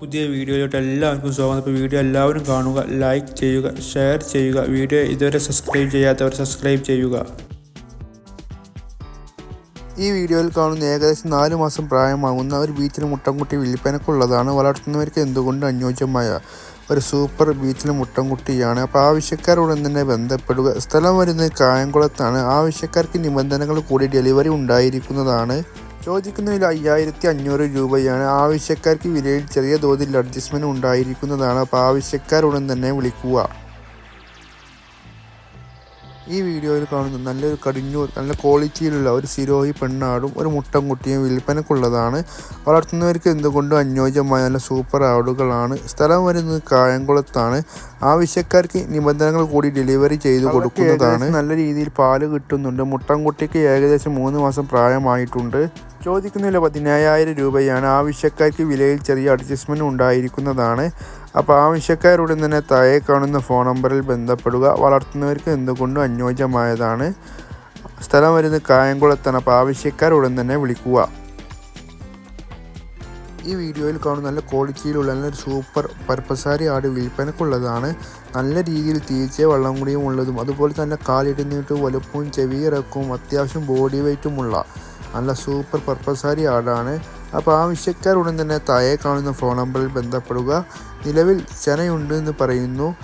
പുതിയ വീഡിയോയിലോട്ട് എല്ലാവർക്കും സ്വാഗതം. ഇപ്പോൾ വീഡിയോ എല്ലാവരും കാണുക ലൈക്ക് ചെയ്യുക ഷെയർ ചെയ്യുക. വീഡിയോ ഇതുവരെ സബ്സ്ക്രൈബ് ചെയ്യാത്തവർ സബ്സ്ക്രൈബ് ചെയ്യുക. ഈ വീഡിയോയിൽ കാണുന്ന ഏകദേശം നാല് മാസം പ്രായമാകുന്ന ഒരു ബീച്ചിൽ മുട്ടൻകുട്ടി വിൽപ്പനക്കുള്ളതാണ് വളർത്തുന്നവർക്ക് എന്തുകൊണ്ട് അനുയോജ്യമായ ഒരു സൂപ്പർ ബീച്ചിലെ മുട്ടൻകുട്ടിയാണ്? അപ്പോൾ ആവശ്യക്കാരോട് തന്നെ ബന്ധപ്പെടുക? സ്ഥലം വരുന്നത് കായംകുളത്താണ്. ആവശ്യക്കാർക്ക് നിബന്ധനകൾ കൂടി ഡെലിവറി ഉണ്ടായിരിക്കുന്നതാണ്. ചോദിക്കുന്ന വില അയ്യായിരത്തി അഞ്ഞൂറ് രൂപയാണ്. ആവശ്യക്കാർക്ക് വിലയിൽ ചെറിയ തോതിൽ അഡ്ജസ്റ്റ്മെന്റ് ഉണ്ടായിരിക്കുന്നതാണ്. അപ്പോൾ ആവശ്യക്കാരുടൻ തന്നെ വിളിക്കുക. ഈ വീഡിയോയിൽ കാണുന്ന നല്ലൊരു കടിഞ്ഞൂർ നല്ല ക്വാളിറ്റിയിലുള്ള ഒരു സിരോഹി പെണ്ണാടും ഒരു മുട്ടൻകുട്ടിയും വിൽപ്പനക്കുള്ളതാണ്. വളർത്തുന്നവർക്ക് എന്തുകൊണ്ടും അനുയോജ്യമായ നല്ല സൂപ്പർ ആടുകളാണ്. സ്ഥലം വരുന്നത് കായംകുളത്താണ്. ആവശ്യക്കാർക്ക് നിബന്ധനകൾ കൂടി ഡെലിവറി ചെയ്തു കൊടുക്കുന്നതാണ്. നല്ല രീതിയിൽ പാൽ കിട്ടുന്നുണ്ട്. മുട്ടൻകുട്ടിക്ക് ഏകദേശം മൂന്ന് മാസം പ്രായമായിട്ടുണ്ട്. ചോദിക്കുന്നതിൽ പതിനായിരം രൂപയാണ് ആവശ്യക്കാർക്ക് വിലയിൽ ചെറിയ അഡ്ജസ്റ്റ്മെന്റ് ഉണ്ടായിരിക്കുന്നതാണ്. അപ്പോൾ ആവശ്യക്കാരുടൻ തന്നെ താഴെ കാണുന്ന ഫോൺ നമ്പറിൽ ബന്ധപ്പെടുക. വളർത്തുന്നവർക്ക് എന്തുകൊണ്ടും അനുയോജ്യമായതാണ്. സ്ഥലം വരുന്നത് കായംകുളത്താണ്. അപ്പോൾ ആവശ്യക്കാരുടൻ തന്നെ വിളിക്കുക. ഈ വീഡിയോയിൽ കാണുന്ന നല്ല ക്വാളിറ്റിയിലുള്ള നല്ല സൂപ്പർ പർപ്പസാരി ആട് വിൽപ്പനക്കുള്ളതാണ്. നല്ല രീതിയിൽ തീച്ച വെള്ളം കൂടിയും ഉള്ളതും അതുപോലെ തന്നെ കാലിടുന്നിട്ട് വലുപ്പവും ചെവിയിറക്കവും അത്യാവശ്യം ബോഡി വെയ്റ്റുമുള്ള നല്ല സൂപ്പർ പർപ്പസാരി ആടാണ്. അപ്പോൾ ആവശ്യക്കാരുടൻ തന്നെ താഴെ കാണുന്ന ഫോൺ നമ്പറിൽ ബന്ധപ്പെടുക. നിലവിൽ ചെനയുണ്ട് എന്ന് പറയുന്നു.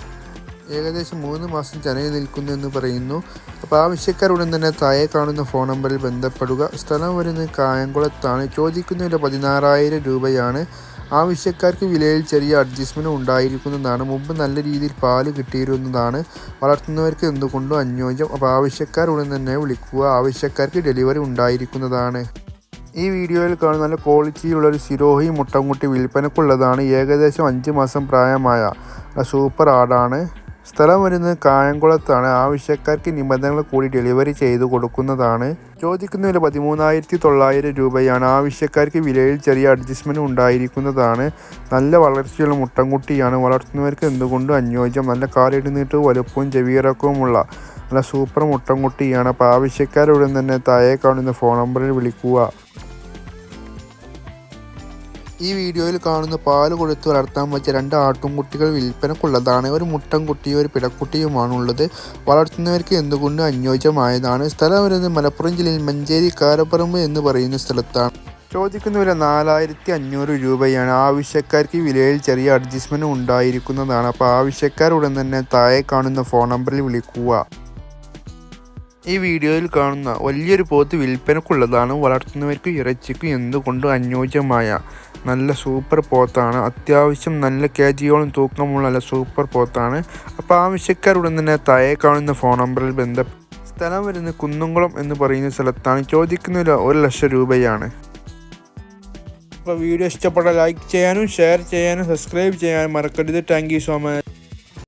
ഏകദേശം മൂന്ന് മാസം ചെനയിൽ നിൽക്കുന്നു എന്ന് പറയുന്നു. അപ്പോൾ ആവശ്യക്കാരുടൻ തന്നെ താഴെ കാണുന്ന ഫോൺ നമ്പറിൽ ബന്ധപ്പെടുക. സ്ഥലം വരുന്നത് കായംകുളത്താണ്. ചോദിക്കുന്നതിന്റെ പതിനാറായിരം രൂപയാണ്. ആവശ്യക്കാർക്ക് വിലയിൽ ചെറിയ അഡ്ജസ്റ്റ്മെന്റ് ഉണ്ടായിരിക്കുന്നതാണ് മുമ്പ് നല്ല രീതിയിൽ പാൽ കിട്ടിയിരുന്നതാണ്. വളർത്തുന്നവർക്ക് എന്തുകൊണ്ടും അനുയോജ്യം. അപ്പോൾ ആവശ്യക്കാരുടൻ തന്നെ വിളിക്കുക. ആവശ്യക്കാർക്ക് ഡെലിവറി ഉണ്ടായിരിക്കുന്നതാണ്. ഈ വീഡിയോയിൽ കാണുന്ന നല്ല ക്വാളിറ്റിയുള്ള ഒരു സിരോഹി മുട്ടൻകുട്ടി വിൽപ്പനക്കുള്ളതാണ്. ഏകദേശം അഞ്ച് മാസം പ്രായമായ. സൂപ്പർ ആടാണ്. സ്ഥലം വരുന്നത് കായംകുളത്താണ് ആവശ്യക്കാർക്ക് നിബന്ധനകൾ കൂടി ഡെലിവറി ചെയ്തു കൊടുക്കുന്നതാണ്. ചോദിക്കുന്ന വില പതിമൂന്നായിരത്തി തൊള്ളായിരം രൂപയാണ് ആവശ്യക്കാർക്ക് വിലയിൽ ചെറിയ അഡ്ജസ്റ്റ്മെന്റ് ഉണ്ടായിരിക്കുന്നതാണ്. നല്ല വളർച്ചയുള്ള മുട്ടൻകുട്ടിയാണ്. വളർത്തുന്നവർക്ക് എന്തുകൊണ്ടും അനുയോജ്യം. നല്ല കാലിടുന്നിട്ട് വലുപ്പവും ചെവിയിറക്കവുമുള്ള നല്ല സൂപ്പർ മുട്ടൻകുട്ടിയാണ്. അപ്പോൾ ആവശ്യക്കാരുടൻ തന്നെ താഴെ കാണുന്ന ഫോൺ നമ്പറിൽ വിളിക്കുക. ഈ വീഡിയോയിൽ കാണുന്ന പാൽ കൊടുത്ത് വളർത്താൻ വെച്ച രണ്ട് ആട്ടുംകുട്ടികൾ വിൽപ്പനക്കുള്ളതാണ് ഒരു മുട്ടൻകുട്ടിയും ഒരു പിടക്കുട്ടിയുമാണുള്ളത്. വളർത്തുന്നവർക്ക് എന്തുകൊണ്ട് അനുയോജ്യമായതാണ്? സ്ഥലം വരുന്നത് മലപ്പുറം ജില്ലയിൽ മഞ്ചേരി കാരപ്പറമ്പ് എന്ന് പറയുന്ന സ്ഥലത്താണ്. ചോദിക്കുന്ന വില നാലായിരത്തി അഞ്ഞൂറ് രൂപയാണ്. ആവശ്യക്കാർക്ക് വിലയിൽ ചെറിയ അഡ്ജസ്റ്റ്മെന്റ് ഉണ്ടായിരിക്കുന്നതാണ്. അപ്പോൾ ആവശ്യക്കാരുടൻ തന്നെ താഴെ കാണുന്ന ഫോൺ നമ്പറിൽ വിളിക്കുക. ഈ വീഡിയോയിൽ കാണുന്ന വലിയൊരു പോത്ത് വിൽപ്പനക്കുള്ളതാണ് വളർത്തുന്നവർക്ക് ഇറച്ചിക്കും എന്തുകൊണ്ടും അനുയോജ്യമായ നല്ല സൂപ്പർ പോത്താണ്. അത്യാവശ്യം നല്ല കെ ജിയോളം തൂക്കമുള്ള നല്ല സൂപ്പർ പോത്താണ്. അപ്പോൾ ആവശ്യക്കാരുടൻ തന്നെ താഴെ കാണുന്ന ഫോൺ നമ്പറിൽ ബന്ധ സ്ഥലം വരുന്ന കുന്നുംകുളം എന്ന് പറയുന്ന സ്ഥലത്താണ് ചോദിക്കുന്ന ഒരു ലക്ഷം രൂപയാണ്. അപ്പോൾ വീഡിയോ ഇഷ്ടപ്പെട്ട ലൈക്ക് ചെയ്യാനും ഷെയർ ചെയ്യാനും സബ്സ്ക്രൈബ് ചെയ്യാനും മറക്കരുത്. Thank so much.